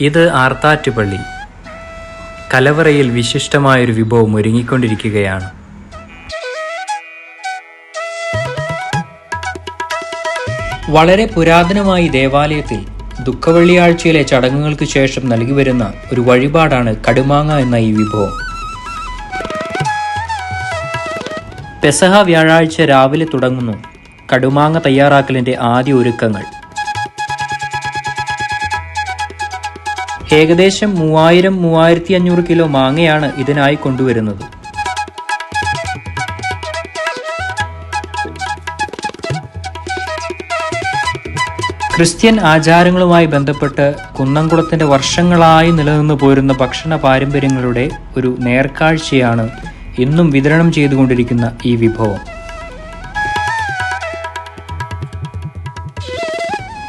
ഇത് ആർത്താറ്റുപള്ളി. കലവറയിൽ വിശിഷ്ടമായൊരു വിഭവം ഒരുങ്ങിക്കൊണ്ടിരിക്കുകയാണ്. വളരെ പുരാതനമായി ദേവാലയത്തിൽ ദുഃഖവെള്ളിയാഴ്ചയിലെ ചടങ്ങുകൾക്ക് ശേഷം നൽകി വരുന്ന ഒരു വഴിപാടാണ് കടുമാങ്ങ എന്ന ഈ വിഭവം. പെസഹ വ്യാഴാഴ്ച രാവിലെ തുടങ്ങുന്നു. കടുമാങ്ങ തയ്യാറാക്കലിന്റെ ആദ്യ ഒരുക്കങ്ങൾ. ഏകദേശം മൂവായിരം മൂവായിരത്തി അഞ്ഞൂറ് കിലോ മാങ്ങയാണ് ഇതിനായി കൊണ്ടുവരുന്നത്. ക്രിസ്ത്യൻ ആചാരങ്ങളുമായി ബന്ധപ്പെട്ട് കുന്നംകുളത്തിന്റെ വർഷങ്ങളായി നിലനിന്നു പോരുന്ന ഭക്ഷണ പാരമ്പര്യങ്ങളുടെ ഒരു നേർക്കാഴ്ചയാണ് ഇന്നും വിതരണം ചെയ്തുകൊണ്ടിരിക്കുന്ന ഈ വിഭവം.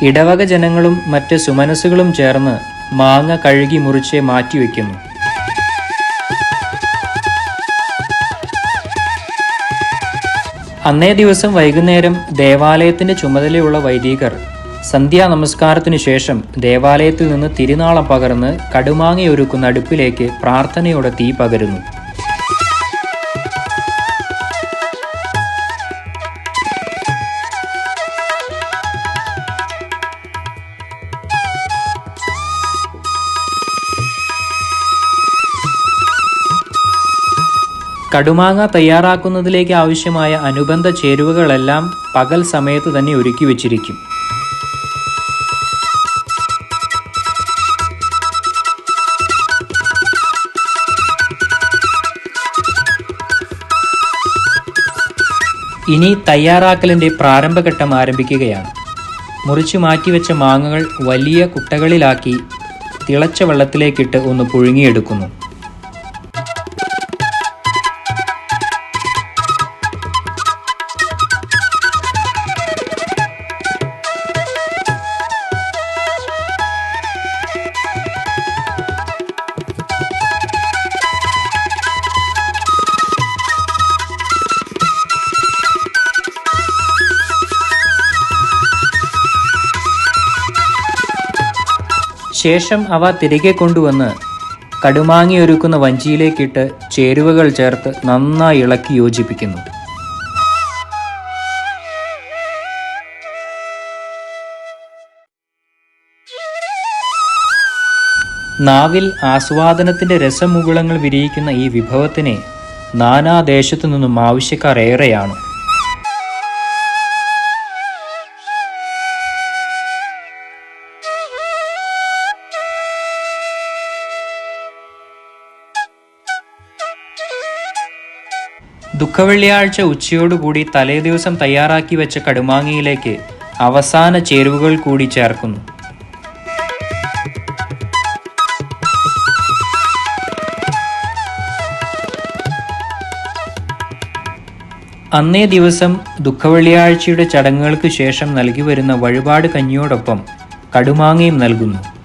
ഇടവക ജനങ്ങളും മറ്റ് സുമനസ്സുകളും ചേർന്ന് മാങ്ങ കഴുകി മുറിച്ച് മാറ്റിവെക്കുന്നു അന്നേ ദിവസം വൈകുന്നേരം ദേവാലയത്തിന്റെ ചുമതലയുള്ള വൈദികർ സന്ധ്യാ നമസ്കാരത്തിനു ശേഷം ദേവാലയത്തിൽ നിന്ന് തിരുനാളം പകർന്ന് കടുമാങ്ങയൊരുക്കുന്ന അടുപ്പിലേക്ക് പ്രാർത്ഥനയോടെ തീ പകരുന്നു. കടുമാങ്ങ തയ്യാറാക്കുന്നതിലേക്ക് ആവശ്യമായ അനുബന്ധ ചേരുവകളെല്ലാം പകൽ സമയത്ത് തന്നെ ഒരുക്കി വച്ചിരിക്കും. ഇനി തയ്യാറാക്കലിന്റെ പ്രാരംഭഘട്ടം ആരംഭിക്കുകയാണ്. മുറിച്ചു മാറ്റിവെച്ച മാങ്ങകൾ വലിയ കുട്ടകളിലാക്കി തിളച്ച വെള്ളത്തിലേക്കിട്ട് ഒന്ന് പുഴുങ്ങിയെടുക്കുന്നു. ശേഷം അവ തിരികെ കൊണ്ടുവന്ന് കടുമാങ്ങി ഒരുക്കുന്ന വഞ്ചിയിലേക്കിട്ട് ചേരുവകൾ ചേർത്ത് നന്നായി ഇളക്കി യോജിപ്പിക്കുന്നു. നാവിൽ ആസ്വാദനത്തിന്റെ രസമുകുളങ്ങൾ വിരിയിക്കുന്ന ഈ വിഭവത്തിനെ നാനാദേശത്തു നിന്നും ആവശ്യക്കാർ ഏറെയാണ്. ദുഃഖവെള്ളിയാഴ്ച ഉച്ചയോടുകൂടി തലേദിവസം തയ്യാറാക്കി വെച്ച കടുമാങ്ങയിലേക്ക് അവസാന ചേരുവകൾ കൂടി ചേർക്കുന്നു. അന്നേ ദിവസം ദുഃഖവെള്ളിയാഴ്ചയുടെ ചടങ്ങുകൾക്ക് ശേഷം നൽകി വരുന്ന വഴിപാട് കഞ്ഞിയോടൊപ്പം കടുമാങ്ങയും നൽകുന്നു.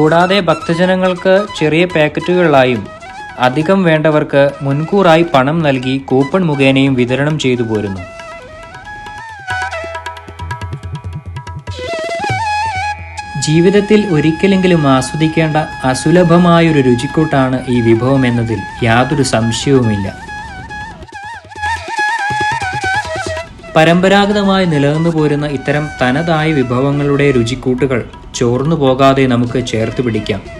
കൂടാതെ ഭക്തജനങ്ങൾക്ക് ചെറിയ പാക്കറ്റുകളിലായും അധികം വേണ്ടവർക്ക് മുൻകൂറായി പണം നൽകി കൂപ്പൺ മുഖേനയും വിതരണം ചെയ്തു പോരുന്നു. ജീവിതത്തിൽ ഒരിക്കലെങ്കിലും ആസ്വദിക്കേണ്ട അസുലഭമായൊരു രുചിക്കൂട്ടാണ് ഈ വിഭവം എന്നതിൽ യാതൊരു സംശയവുമില്ല. പരമ്പരാഗതമായി നിലനിന്നു പോരുന്ന ഇത്തരം തനതായ വിഭവങ്ങളുടെ രുചിക്കൂട്ടുകൾ ചോർന്നു പോകാതെ നമുക്ക് ചേർത്ത് പിടിക്കാം.